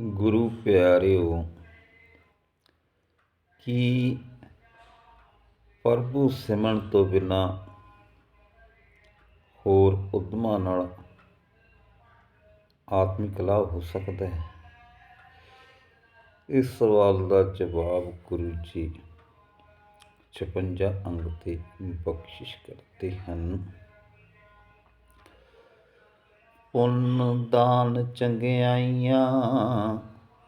ਗੁਰੂ ਪਿਆਰਿਓ, ਕੀ ਪ੍ਰਭੂ ਸਿਮਰਨ ਤੋਂ ਬਿਨਾਂ ਹੋਰ ਉਦਮਾਂ ਨਾਲ ਆਤਮਿਕ ਲਾਭ ਹੋ ਸਕਦਾ ਹੈ? ਇਸ ਸਵਾਲ ਦਾ ਜਵਾਬ ਗੁਰੂ ਜੀ 56 ਅੰਗ ਤੇ ਬਖਸ਼ਿਸ਼ ਕਰਦੇ ਹਨ। ਪੁੰਨ ਦਾਨ ਚੰਗਿਆਈਆਂ,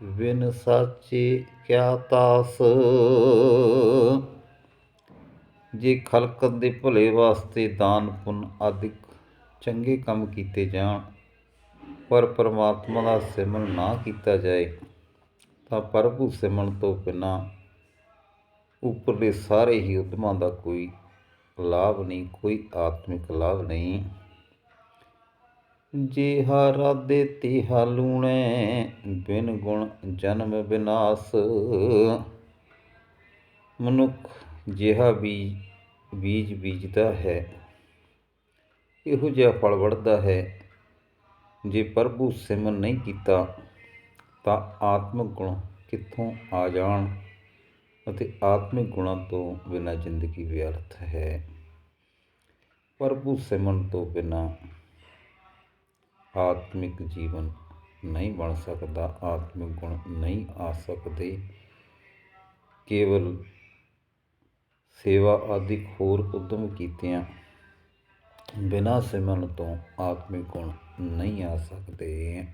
ਬਿਨ ਸਾਚੇ ਕਿਆ ਤਾਸ? ਜੇ ਖਲਕਤ ਦੇ ਭਲੇ ਵਾਸਤੇ ਦਾਨ ਪੁੰਨ ਆਦਿਕ ਚੰਗੇ ਕੰਮ ਕੀਤੇ ਜਾਣ, ਪਰ ਪਰਮਾਤਮਾ ਦਾ ਸਿਮਰਨ ਨਾ ਕੀਤਾ ਜਾਏ, ਤਾਂ ਪ੍ਰਭੂ ਸਿਮਰਨ ਤੋਂ ਬਿਨਾਂ ਉੱਪਰਲੇ ਸਾਰੇ ਹੀ ਉਦਮਾਂ ਦਾ ਕੋਈ ਲਾਭ ਨਹੀਂ, ਕੋਈ ਆਤਮਿਕ ਲਾਭ ਨਹੀਂ। ਜਿਹਾ ਰਾਧੇ ਤਿਹਾ ਲੂਣੈ, ਬਿਨ ਗੁਣ ਜਨਮ ਵਿਨਾਸ਼ ਮਨੁੱਖ ਜਿਹਾ ਬੀਜ ਬੀਜ ਬੀਜਦਾ ਹੈ, ਇਹੋ ਜਿਹਾ ਫਲ ਵੜਦਾ ਹੈ। ਜੇ ਪ੍ਰਭੂ ਸਿਮਨ ਨਹੀਂ ਕੀਤਾ, ਤਾਂ ਆਤਮਿਕ ਗੁਣ ਕਿੱਥੋਂ ਆ ਜਾਣ ਅਤੇ ਆਤਮਿਕ ਗੁਣਾਂ ਤੋਂ ਬਿਨਾਂ ਜ਼ਿੰਦਗੀ ਵਿਅਰਥ ਹੈ। ਪ੍ਰਭੂ ਸਿਮਨ ਤੋਂ ਬਿਨਾਂ ਆਤਮਿਕ ਜੀਵਨ ਨਹੀਂ ਬਣ ਸਕਦਾ, ਆਤਮਿਕ ਗੁਣ ਨਹੀਂ ਆ ਸਕਦੇ। ਕੇਵਲ ਸੇਵਾ ਆਦਿ ਹੋਰ ਉਦਮ ਕੀਤਿਆਂ ਬਿਨਾਂ ਸਿਮਰਨ ਤੋਂ ਆਤਮਿਕ ਗੁਣ ਨਹੀਂ ਆ ਸਕਦੇ।